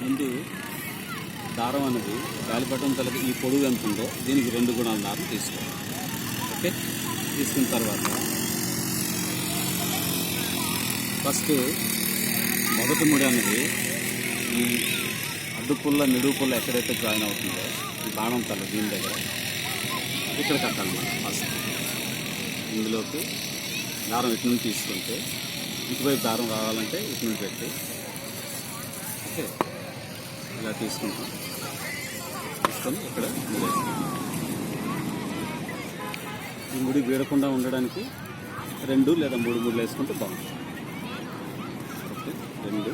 ముందు దారం అనేది గాలిపటం తలకి ఈ పొడుగు ఎంత ఉందో దీనికి రెండు గుణాల దారం తీసుకోవాలి. ఓకే? తీసుకున్న తర్వాత ఫస్ట్ మొదటి ముడి అనేది ఈ అడ్డు పుల్ల ఎక్కడైతే జాయిన్ అవుతుందో ఈ బాణం తల దీని దగ్గర ఇక్కడ కట్టాలి మనం ఫస్ట్. ఇందులోకి దారం ఇటు నుండి తీసుకుంటే ఇటువైపు దారం రావాలంటే ఇటు నుండి పెట్టి. ఓకే? ఇలా తీసుకుంటాం. తీసుకొని ఇక్కడ ఈ ముడి వీడకుండా ఉండడానికి రెండు లేదా మూడు ముడులు వేసుకుంటే బాగుంటుంది. ఓకే రెండు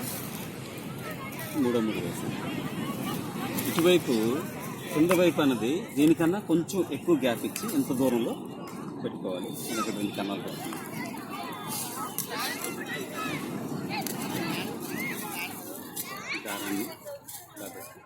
మూడో ముడి వేసుకుంటాం. ఇటువైపు కింద వైపు అన్నది దీనికన్నా కొంచెం ఎక్కువ గ్యాప్ ఇచ్చి ఎంత దూరంలో పెట్టుకోవాలి? మనకి రెండు కన్నాలు పెడతాం దారాన్ని ఇలా పెట్టి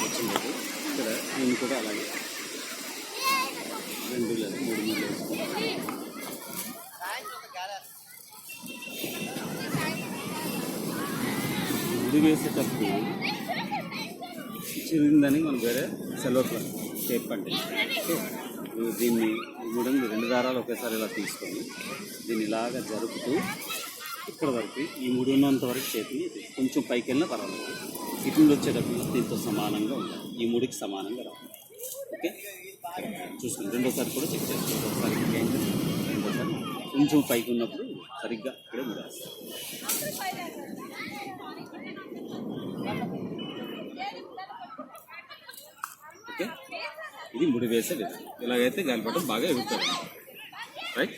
వచ్చింది ఇక్కడ దీన్ని కూడా అలాగే రెండు లేదా మూడు మూడు వేసుకుంటాం ముడి వేసేటప్పుడు చిరిగిందని మనం వేరే సెలవు టేప్ అంటే దీన్ని ఈ మూడు రెండు దారాలు ఒకేసారి ఇలా తీసుకొని దీన్ని ఇలాగా జరుపుతూ ఇక్కడ వరకు ఈ మూడు ఉన్నంత వరకు చేతిని కొంచెం పైకి వెళ్ళినా పర్వాలేదు. ఇటు నుండి వచ్చేటప్పుడు దీంతో సమానంగా ఉండాలి. ఈ మూడికి సమానంగా రావాలి. ఓకే. చూసుకుని రెండోసారి కూడా చెక్ చేస్తాం ఒకసారి రెండోసారి కొంచెం పైకి ఉన్నప్పుడు సరిగ్గా ఇక్కడే ముడేస్తాం ఇది ముడి వేసే విధానం ఇలాగైతే గాలిపటం బాగా ఎగురుతుంది. రైట్